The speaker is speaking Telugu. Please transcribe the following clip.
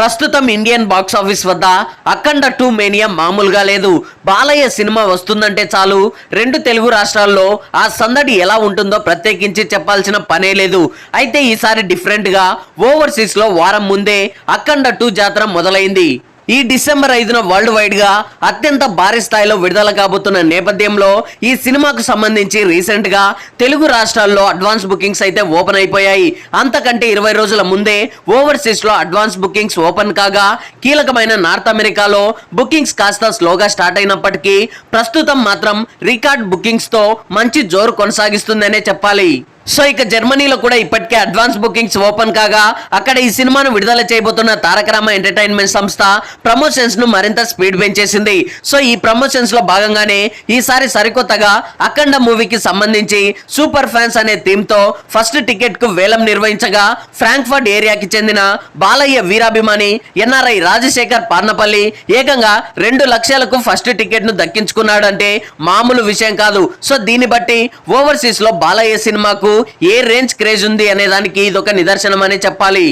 ప్రస్తుతం ఇండియన్ బాక్స్ ఆఫీస్ వద్ద అఖండ టూ మేనియా మామూలుగా లేదు. బాలయ్య సినిమా వస్తుందంటే చాలు. రెండు తెలుగు రాష్ట్రాల్లో ఆ సందడి ఎలా ఉంటుందో ప్రత్యేకించి చెప్పాల్సిన పనే లేదు. అయితే ఈసారి డిఫరెంట్గా ఓవర్సీస్లో వారం ముందే అఖండ టూ జాతర మొదలైంది. ఈ డిసెంబర్ ఐదున వరల్డ్ వైడ్గా అత్యంత భారీ స్థాయిలో విడుదల కాబోతున్న నేపథ్యంలో ఈ సినిమాకు సంబంధించి రీసెంట్గా తెలుగు రాష్ట్రాల్లో అడ్వాన్స్ బుకింగ్స్ అయితే ఓపెన్ అయిపోయాయి. అంతకంటే ఇరవై రోజుల ముందే ఓవర్సీస్లో అడ్వాన్స్ బుకింగ్స్ ఓపెన్ కాగా కీలకమైన నార్త్ అమెరికాలో బుకింగ్స్ కాస్త స్లోగా స్టార్ట్ అయినప్పటికీ ప్రస్తుతం మాత్రం రికార్డ్ బుకింగ్స్తో మంచి జోరు కొనసాగిస్తుందనే చెప్పాలి. సో ఇక జర్మనీలో కూడా ఇప్పటికే అడ్వాన్స్ బుకింగ్స్ ఓపెన్ కాగా అక్కడ ఈ సినిమాను విడుదల చేయబోతున్న తారకరామ ఎంటర్టైన్మెంట్ సంస్థ ప్రమోషన్స్ను మరింత స్పీడ్ పెంచేసింది. సో ఈ ప్రమోషన్స్లో భాగంగానే ఈసారి సరికొత్తగా అఖండ మూవీకి సంబంధించి సూపర్ ఫ్యాన్స్ అనే థీమ్తో ఫస్ట్ టికెట్కు వేలం నిర్వహించగా ఫ్రాంక్ఫర్ట్ ఏరియాకి చెందిన బాలయ్య వీరాభిమాని ఎన్ఆర్ఐ రాజశేఖర్ పార్నపల్లి ఏకంగా రెండు లక్షలకు ఫస్ట్ టికెట్ను దక్కించుకున్నాడు అంటే మామూలు విషయం కాదు. సో దీన్ని బట్టి ఓవర్సీస్లో బాలయ్య సినిమాకు ఏ రేంజ్ క్రేజ్ ఉంది అనే దానికి ఇదొక నిదర్శనం అనే చెప్పాలి.